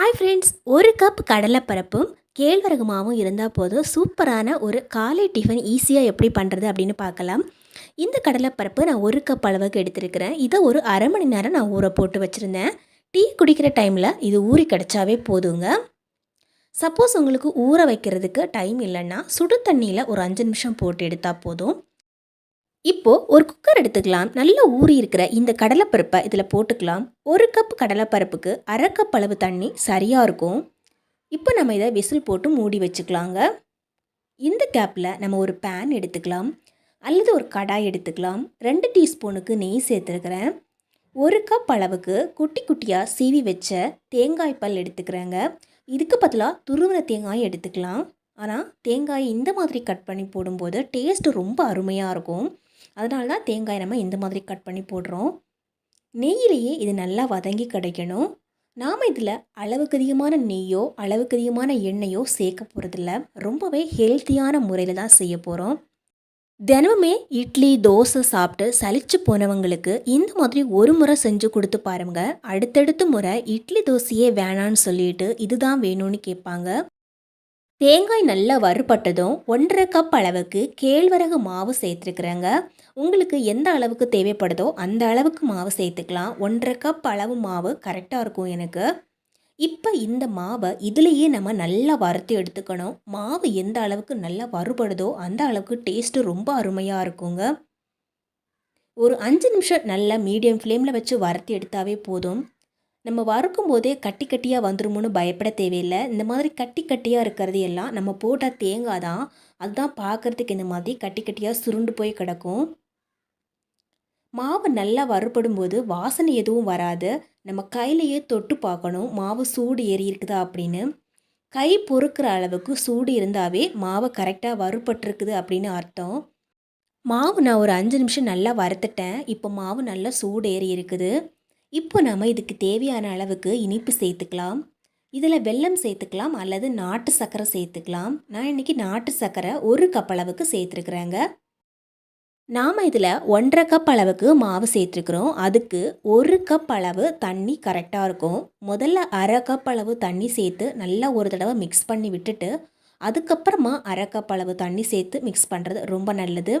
Hi friends ஒரு cup கடலைப்பரப்பும் கேழ்வரகு மாவும் இருந்தால் போதும். சூப்பரான ஒரு காலை டிஃபன் ஈஸியாக எப்படி பண்ணுறது அப்படின்னு பார்க்கலாம். இந்த கடலைப்பரப்பு நான் ஒரு கப் அளவுக்கு எடுத்திருக்கிறேன். இதை ஒரு அரை மணி நேரம் நான் ஊற போட்டு வச்சுருந்தேன். டீ குடிக்கிற டைமில் இது ஊறி கிடச்சாவே போதுங்க. சப்போஸ் உங்களுக்கு ஊற வைக்கிறதுக்கு டைம் இல்லைன்னா சுடு தண்ணியில் ஒரு அஞ்சு நிமிஷம் போட்டு எடுத்தால் போதும். இப்போது ஒரு குக்கர் எடுத்துக்கலாம். நல்லா ஊறி இருக்கிற இந்த கடலைப்பருப்பை இதில் போட்டுக்கலாம். ஒரு கப் கடலைப்பருப்புக்கு அரை கப் அளவு தண்ணி சரியாக இருக்கும். இப்போ நம்ம இதை விசில் போட்டு மூடி வச்சுக்கலாங்க. இந்த கேப்பில் நம்ம ஒரு பேன் எடுத்துக்கலாம். அல்லது ஒரு கடாய் எடுத்துக்கலாம். ரெண்டு டீஸ்பூனுக்கு நெய் சேர்த்துருக்கிறேன். ஒரு கப் அளவுக்கு குட்டி குட்டியாக சீவி வச்ச தேங்காய் பல் எடுத்துக்கிறேங்க. இதுக்கு பதிலாக துருவின தேங்காய் எடுத்துக்கலாம். ஆனால் தேங்காய் இந்த மாதிரி கட் பண்ணி போடும்போது டேஸ்ட்டு ரொம்ப அருமையாக இருக்கும். அதனால தான் தேங்காய் நம்ம இந்த மாதிரி கட் பண்ணி போடுறோம். நெய்யிலேயே இது நல்லா வதங்கி கிடைக்கணும். நாம் இதில் அளவுக்கு அதிகமான நெய்யோ அளவுக்கு அதிகமான எண்ணெயோ சேர்க்க போகிறதில்ல ரொம்பவே ஹெல்த்தியான முறையில் தான் செய்ய போகிறோம் தினமுமே இட்லி தோசை சாப்பிட்டு சலிச்சு போனவங்களுக்கு இந்த மாதிரி ஒரு முறை செஞ்சு கொடுத்து பாருங்க. அடுத்தடுத்த முறை இட்லி தோசையே வேணான்னு சொல்லிட்டு இதுதான் வேணும்னு கேட்பாங்க. தேங்காய் நல்லா வறுபட்டதும் ஒன்றரை கப் அளவுக்கு கேழ்வரகு மாவு சேர்த்துருக்குறேங்க. உங்களுக்கு எந்த அளவுக்கு தேவைப்படுதோ அந்த அளவுக்கு மாவு சேர்த்துக்கலாம். ஒன்றரை கப் அளவு மாவு கரெக்டாக இருக்கும் எனக்கு. இப்போ இந்த மாவை இதுலேயே நம்ம நல்லா வறுத்து எடுத்துக்கணும். மாவு எந்த அளவுக்கு நல்லா வறுபடுதோ அந்த அளவுக்கு டேஸ்ட்டு ரொம்ப அருமையாக இருக்குங்க. ஒரு அஞ்சு நிமிஷம் நல்லா மீடியம் ஃப்ளேமில் வச்சு வறுத்து எடுத்தாவே போதும். நம்ம வறுக்கும் போதே கட்டி கட்டியாக வந்துருமோன்னு பயப்பட தேவையில்லை. இந்த மாதிரி கட்டி கட்டியாக இருக்கிறது எல்லாம் நம்ம போட்டால் தேங்காய் தான் அதுதான் பார்க்குறதுக்கு இந்த மாதிரி கட்டி கட்டியாக சுருண்டு போய் கிடக்கும். மாவு நல்லா வறுபடும் போது வாசனை எதுவும் வராது. நம்ம கையிலையே தொட்டு பார்க்கணும். மாவு சூடு ஏறி இருக்குதா அப்படின்னு. கை பொறுக்கிற அளவுக்கு சூடு இருந்தாவே மாவை கரெக்டாக வறுபட்டுருக்குது அப்படின்னு அர்த்தம். மாவு நான் ஒரு அஞ்சு நிமிஷம் நல்லா வறுத்துட்டேன். இப்போ மாவு நல்லா சூடு ஏறி இருக்குது. இப்போ நம்ம இதுக்கு தேவையான அளவுக்கு இனிப்பு சேர்த்துக்கலாம். இதில் வெல்லம் சேர்த்துக்கலாம் அல்லது நாட்டு சர்க்கரை சேர்த்துக்கலாம். நான் இன்றைக்கி நாட்டு சர்க்கரை ஒரு கப் அளவுக்கு சேர்த்துருக்குறேங்க. நாம் இதில் ஒன்றரை கப் அளவுக்கு மாவு சேர்த்துருக்குறோம். அதுக்கு ஒரு கப் அளவு தண்ணி கரெக்டாக இருக்கும். முதல்ல அரை கப் அளவு தண்ணி சேர்த்து நல்லா ஒரு தடவை மிக்ஸ் பண்ணி விட்டுட்டு அதுக்கப்புறமா அரை கப் அளவு தண்ணி சேர்த்து மிக்ஸ் பண்ணுறது ரொம்ப நல்லது.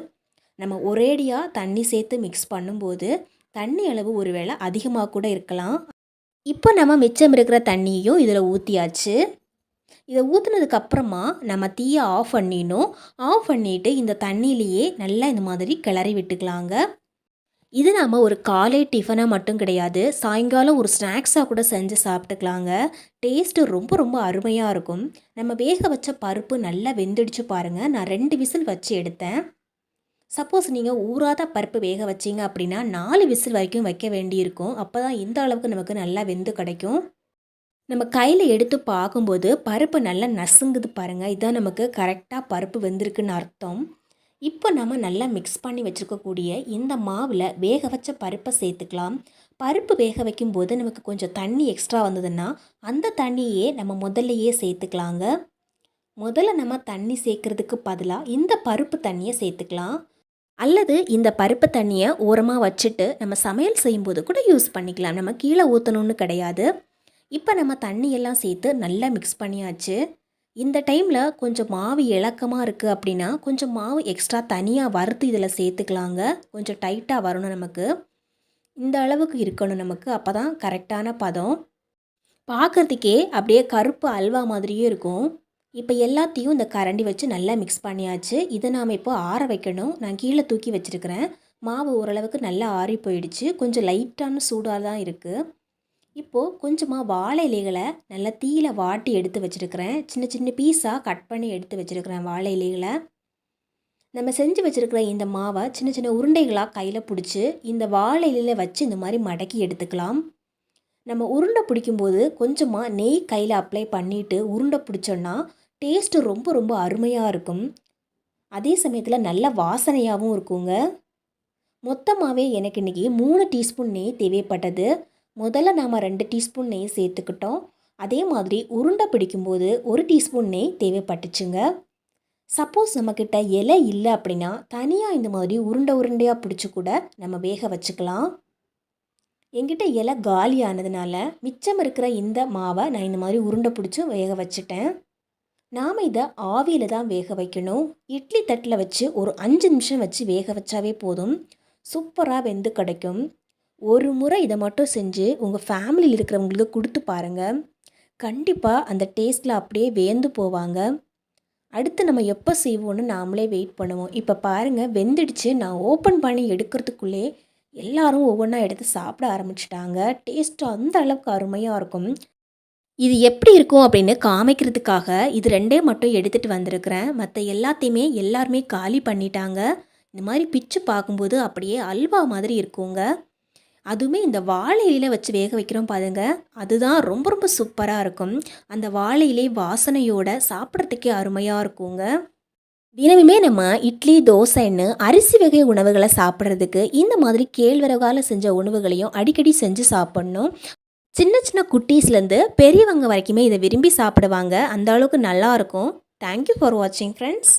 நம்ம ஒரேடியாக தண்ணி சேர்த்து மிக்ஸ் பண்ணும்போது தண்ணி அளவு ஒருவேளை அதிகமாக கூட இருக்கலாம். இப்போ நம்ம மிச்சம் இருக்கிற தண்ணியையும் இதில் ஊற்றியாச்சு இதை ஊற்றுனதுக்கப்புறமா நம்ம தீயை ஆஃப் பண்ணிடணும். ஆஃப் பண்ணிவிட்டு இந்த தண்ணியிலையே நல்லா இந்த மாதிரி கிளறி விட்டுக்கலாங்க. இது நாம் ஒரு காலை டிஃபனாக மட்டும் கிடையாது சாயங்காலம் ஒரு ஸ்நாக்ஸாக கூட செஞ்சு சாப்பிட்டுக்கலாங்க. டேஸ்ட்டு ரொம்ப ரொம்ப அருமையாக இருக்கும். நம்ம வேக வச்ச பருப்பு நல்லா வெந்துடிச்சு பாருங்கள் நான் ரெண்டு விசில் வச்சு எடுத்தேன். சப்போஸ் நீங்கள் ஊறாத பருப்பு வேக வச்சிங்க அப்படின்னா நாலு விசில் வரைக்கும் வைக்க வேண்டியிருக்கும். அப்போ தான் இந்த அளவுக்கு நமக்கு நல்லா வெந்து கிடைக்கும். நம்ம கையில் எடுத்து பார்க்கும்போது பருப்பு நல்லா நசுங்குது பாருங்கள் இதான் நமக்கு கரெக்டாக பருப்பு வெந்திருக்குன்னு அர்த்தம். இப்போ நம்ம நல்லா மிக்ஸ் பண்ணி வச்சுருக்கக்கூடிய இந்த மாவில் வேக வச்ச பருப்பை சேர்த்துக்கலாம். பருப்பு வேக வைக்கும்போது நமக்கு கொஞ்சம் தண்ணி எக்ஸ்ட்ரா வந்ததுன்னா அந்த தண்ணியே நம்ம முதல்லையே சேர்த்துக்கலாங்க. முதல்ல நம்ம தண்ணி சேர்க்குறதுக்கு பதிலாக இந்த பருப்பு தண்ணியை சேர்த்துக்கலாம். அல்லது இந்த பருப்பு தண்ணியை ஓரமாக வச்சுட்டு நம்ம சமையல் செய்யும்போது கூட யூஸ் பண்ணிக்கலாம். நம்ம கீழே ஊற்றணுன்னு கிடையாது. இப்போ நம்ம தண்ணியெல்லாம் சேர்த்து நல்லா மிக்ஸ் பண்ணியாச்சு. இந்த டைமில் கொஞ்சம் மாவு இலக்கமாக இருக்குது அப்படின்னா கொஞ்சம் மாவு எக்ஸ்ட்ரா தனியாக வறுத்து இதில் சேர்த்துக்கலாங்க. கொஞ்சம் டைட்டாக வரணும் நமக்கு. இந்த அளவுக்கு இருக்கணும் நமக்கு. அப்போ தான் கரெக்டான பதம். பார்க்குறதுக்கே அப்படியே கருப்பு அல்வா மாதிரியே இருக்கும். இப்போ எல்லாத்தையும் இந்த கரண்டி வச்சு நல்லா மிக்ஸ் பண்ணியாச்சு. இதை நாம் இப்போ ஆற வைக்கணும். நான் கீழே தூக்கி வச்சுருக்கிறேன். மாவு ஓரளவுக்கு நல்லா ஆறி போயிடுச்சு. கொஞ்சம் லைட்டான சூடாக தான் இருக்குது இப்போது கொஞ்சமாக வாழை இலைகளை நல்லா தீயில வாட்டி எடுத்து வச்சுருக்கிறேன். சின்ன சின்ன பீஸாக கட் பண்ணி எடுத்து வச்சுருக்கிறேன் வாழை இலைகளை. நம்ம செஞ்சு வச்சுருக்கிற இந்த மாவை சின்ன சின்ன உருண்டைகளாக கையில் பிடிச்சி இந்த வாழை இலையில் வச்சு இந்த மாதிரி மடக்கி எடுத்துக்கலாம். நம்ம உருண்டை பிடிக்கும்போது கொஞ்சமாக நெய் கையில் அப்ளை பண்ணிவிட்டு உருண்டை பிடிச்சோன்னா டேஸ்ட்டு ரொம்ப ரொம்ப அருமையாக இருக்கும். அதே சமயத்தில் நல்ல வாசனையாகவும் இருக்குங்க. மொத்தமாகவே எனக்கு இன்றைக்கி மூணு டீஸ்பூன் நெய் தேவைப்பட்டது. முதல்ல நாம் ரெண்டு டீஸ்பூன் நெய் சேர்த்துக்கிட்டோம். அதே மாதிரி உருண்டை பிடிக்கும்போது ஒரு டீஸ்பூன் நெய் தேவைப்பட்டுச்சுங்க. சப்போஸ் நம்மக்கிட்ட இலை இல்லை அப்படின்னா தனியாக இந்த மாதிரி உருண்டை உருண்டையாக பிடிச்சி கூட நம்ம வேக வச்சுக்கலாம். எங்கிட்ட இலை காலியானதுனால மிச்சம் இருக்கிற இந்த மாவை நான் இந்த மாதிரி உருண்டை பிடிச்சி வேக வச்சுட்டேன். நாம் இதை ஆவியில் தான் வேக வைக்கணும். இட்லி தட்டில் வச்சு ஒரு அஞ்சு நிமிஷம் வச்சு வேக வச்சாவே போதும். சூப்பராக வெந்து கிடைக்கும். ஒரு முறை இதை மட்டும் செஞ்சு உங்கள் ஃபேமிலியில் இருக்கிறவங்களுக்கு கொடுத்து பாருங்கள் கண்டிப்பாக அந்த டேஸ்ட்டில் அப்படியே வேந்து போவாங்க. அடுத்து நம்ம எப்போ செய்வோன்னு நாமளே வெயிட் பண்ணுவோம். இப்போ பாருங்கள் வெந்துடுச்சு. நான் ஓப்பன் பண்ணி எடுக்கிறதுக்குள்ளே எல்லாரும் ஒவ்வொன்றா எடுத்து சாப்பிட ஆரம்பிச்சிட்டாங்க. டேஸ்ட்டு அந்த அளவுக்கு அருமையாக இருக்கும். இது எப்படி இருக்கும் அப்படின்னு காமிக்கிறதுக்காக இது ரெண்டே மட்டும் எடுத்துகிட்டு வந்திருக்கிறேன். மற்ற எல்லாத்தையுமே எல்லாருமே காலி பண்ணிட்டாங்க. இந்த மாதிரி பிச்சு பார்க்கும்போது அப்படியே அல்வா மாதிரி இருக்குங்க. அதுவுமே இந்த வாழை இலையில வச்சு வேக வைக்கிறோம் பாருங்க. அதுதான் ரொம்ப ரொம்ப சூப்பராக இருக்கும். அந்த வாழை இலை வாசனையோட சாப்பிட்றதுக்கே அருமையாக இருக்குங்க. தினமுமே நம்ம இட்லி தோசைன்னு அரிசி வகை உணவுகளை சாப்பிட்றதுக்கு இந்த மாதிரி கேழ்வரகால செஞ்ச உணவுகளையும் அடிக்கடி செஞ்சு சாப்பிட்ணும். சின்ன சின்ன குட்டீஸ்லேருந்து பெரியவங்க வரைக்குமே இதை விரும்பி சாப்பிடுவாங்க. அந்த அளவுக்கு நல்லா இருக்கும். தேங்க்யூ ஃபார் வாட்சிங் ஃப்ரெண்ட்ஸ்